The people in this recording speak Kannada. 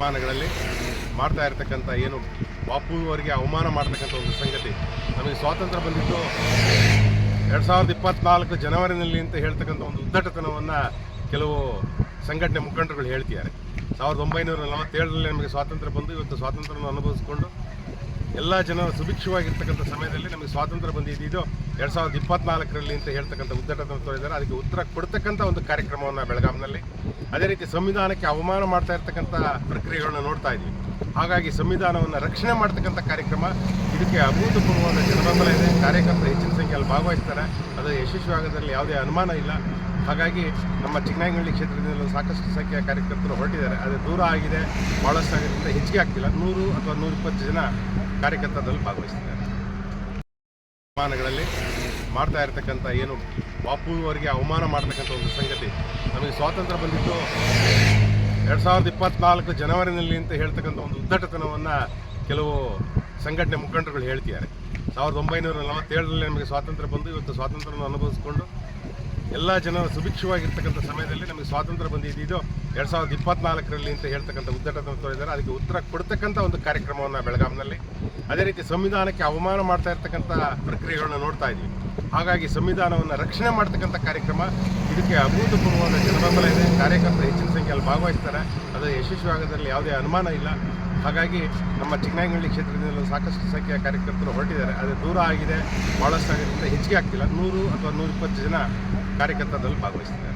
ಅವಮಾನಗಳಲ್ಲಿ ಮಾಡ್ತಾ ಇರ್ತಕ್ಕಂಥ ಏನು ಬಾಪು ಅವರಿಗೆ ಅವಮಾನ ಮಾಡ್ತಕ್ಕಂಥ ಒಂದು ಸಂಗತಿ. ನಮಗೆ ಸ್ವಾತಂತ್ರ್ಯ ಬಂದಿದ್ದು ಎರಡು ಸಾವಿರದ ಇಪ್ಪತ್ನಾಲ್ಕು ಜನವರಿನಲ್ಲಿ ಅಂತ ಹೇಳ್ತಕ್ಕಂಥ ಒಂದು ಉದ್ದಟತನವನ್ನು ಕೆಲವು ಸಂಘಟನೆ ಮುಖಂಡರುಗಳು ಹೇಳ್ತಿದ್ದಾರೆ. ಸಾವಿರದ ಒಂಬೈನೂರ ನಲವತ್ತೇಳರಲ್ಲಿ ನಮಗೆ ಸ್ವಾತಂತ್ರ್ಯ ಬಂದು ಇವತ್ತು ಸ್ವಾತಂತ್ರ್ಯವನ್ನು ಅನುಭವಿಸಿಕೊಂಡು ಎಲ್ಲ ಜನರು ಸುಭಿಕ್ಷವಾಗಿರ್ತಕ್ಕಂಥ ಸಮಯದಲ್ಲಿ ನಮಗೆ ಸ್ವಾತಂತ್ರ್ಯ ಬಂದಿದ್ದು ಎರಡು ಸಾವಿರದ ಇಪ್ಪತ್ನಾಲ್ಕರಲ್ಲಿ ಅಂತ ಹೇಳ್ತಕ್ಕಂಥ ಉದ್ದಟವನ್ನು ತೋರಿದ್ದಾರೆ. ಅದಕ್ಕೆ ಉತ್ತರ ಕೊಡ್ತಕ್ಕಂಥ ಒಂದು ಕಾರ್ಯಕ್ರಮವನ್ನು ಬೆಳಗಾವಿನಲ್ಲಿ. ಅದೇ ರೀತಿ ಸಂವಿಧಾನಕ್ಕೆ ಅವಮಾನ ಮಾಡ್ತಾ ಇರ್ತಕ್ಕಂಥ ಪ್ರಕ್ರಿಯೆಗಳನ್ನ ನೋಡ್ತಾ ಇದ್ವಿ. ಹಾಗಾಗಿ ಸಂವಿಧಾನವನ್ನು ರಕ್ಷಣೆ ಮಾಡ್ತಕ್ಕಂಥ ಕಾರ್ಯಕ್ರಮ ಇದಕ್ಕೆ ಅಭೂತಪೂರ್ವವಾದ ಜನಬೆಂಬಲ ಇದೆ. ಕಾರ್ಯಕರ್ತರು ಹೆಚ್ಚಿನ ಸಂಖ್ಯೆಯಲ್ಲಿ ಭಾಗವಹಿಸ್ತಾರೆ. ಅದು ಯಶಸ್ವಿ ಆಗೋದ್ರಲ್ಲಿ ಯಾವುದೇ ಅನುಮಾನ ಇಲ್ಲ. ಹಾಗಾಗಿ ನಮ್ಮ ಚಿಕ್ಕನಾಯಿಗಳ್ಳಿ ಕ್ಷೇತ್ರದಿಂದಲೂ ಸಾಕಷ್ಟು ಸಂಖ್ಯೆಯ ಕಾರ್ಯಕರ್ತರು ಹೊರಟಿದ್ದಾರೆ. ಅದು ದೂರ ಆಗಿದೆ ಭಾಳಷ್ಟು ಆಗೋದ್ರಿಂದ ಹೆಚ್ಚಿಗೆ ಆಗ್ತಿಲ್ಲ. ನೂರು ಅಥವಾ ನೂರಿಪ್ಪತ್ತು ಜನ ಕಾರ್ಯಕರ್ತರಲ್ಲಿ ಭಾಗವಹಿಸ್ತಿದ್ದಾರೆ. ಅವಮಾನಗಳಲ್ಲಿ ಮಾಡ್ತಾ ಇರತಕ್ಕಂಥ ಏನು ಬಾಪು ಅವರಿಗೆ ಅವಮಾನ ಮಾಡ್ತಕ್ಕಂಥ ಒಂದು ಸಂಗತಿ, ನಮಗೆ ಸ್ವಾತಂತ್ರ್ಯ ಬಂದಿದ್ದು ಎರಡು ಸಾವಿರದ ಇಪ್ಪತ್ನಾಲ್ಕು ಜನವರಿನಲ್ಲಿ ಅಂತ ಹೇಳ್ತಕ್ಕಂಥ ಒಂದು ಉದ್ದಟತನವನ್ನು ಕೆಲವು ಸಂಘಟನೆ ಮುಖಂಡರುಗಳು ಹೇಳ್ತಿದ್ದಾರೆ. ಸಾವಿರದ ಒಂಬೈನೂರ ನಲವತ್ತೇಳರಲ್ಲಿ ನಮಗೆ ಸ್ವಾತಂತ್ರ್ಯ ಬಂದು, ಇವತ್ತು ಸ್ವಾತಂತ್ರ್ಯವನ್ನು ಅನುಭವಿಸಿಕೊಂಡು ಎಲ್ಲ ಜನರು ಸುಭಿಕ್ಷವಾಗಿರ್ತಕ್ಕಂಥ ಸಮಯದಲ್ಲಿ ನಮಗೆ ಸ್ವಾತಂತ್ರ್ಯ ಬಂದಿದ್ದು ಎರಡು ಸಾವಿರದ ಇಪ್ಪತ್ನಾಲ್ಕರಲ್ಲಿ ಅಂತ ಹೇಳ್ತಕ್ಕಂಥ ಉದ್ದಟತನ ತೋರಿದ್ದಾರೆ. ಅದಕ್ಕೆ ಉತ್ತರ ಕೊಡ್ತಕ್ಕಂಥ ಒಂದು ಕಾರ್ಯಕ್ರಮವನ್ನು ಬೆಳಗಾವಿನಲ್ಲಿ. ಅದೇ ರೀತಿ ಸಂವಿಧಾನಕ್ಕೆ ಅವಮಾನ ಮಾಡ್ತಾ ಇರ್ತಕ್ಕಂಥ ಪ್ರಕ್ರಿಯೆಗಳನ್ನ ನೋಡ್ತಾ ಇದ್ವಿ. ಹಾಗಾಗಿ ಸಂವಿಧಾನವನ್ನು ರಕ್ಷಣೆ ಮಾಡ್ತಕ್ಕಂಥ ಕಾರ್ಯಕ್ರಮ ಇದಕ್ಕೆ ಅಭೂತಪೂರ್ವವಾದ ಜನಬೆಂಬಲ ಇದೆ. ಕಾರ್ಯಕರ್ತರು ಹೆಚ್ಚಿನ ಸಂಖ್ಯೆಯಲ್ಲಿ ಭಾಗವಹಿಸ್ತಾರೆ. ಅದರ ಯಶಸ್ವಿ ಆಗೋದ್ರಲ್ಲಿ ಯಾವುದೇ ಅನುಮಾನ ಇಲ್ಲ. ಹಾಗಾಗಿ ನಮ್ಮ ಚಿಕ್ಕನಾಯಕನಹಳ್ಳಿ ಕ್ಷೇತ್ರದಿಂದಲೂ ಸಾಕಷ್ಟು ಸಂಖ್ಯೆಯ ಕಾರ್ಯಕರ್ತರು ಹೊರಟಿದ್ದಾರೆ. ಅದು ದೂರ ಆಗಿದೆ ಭಾಳಷ್ಟು ಅಂತ ಹೆಚ್ಚಿಗೆ ಆಗ್ತಿಲ್ಲ. ನೂರು ಅಥವಾ ನೂರಿಪ್ಪತ್ತು ಜನ ಕಾರ್ಯಕರ್ತರಲ್ಲಿ ಭಾಗವಹಿಸ್ತಿದ್ದಾರೆ.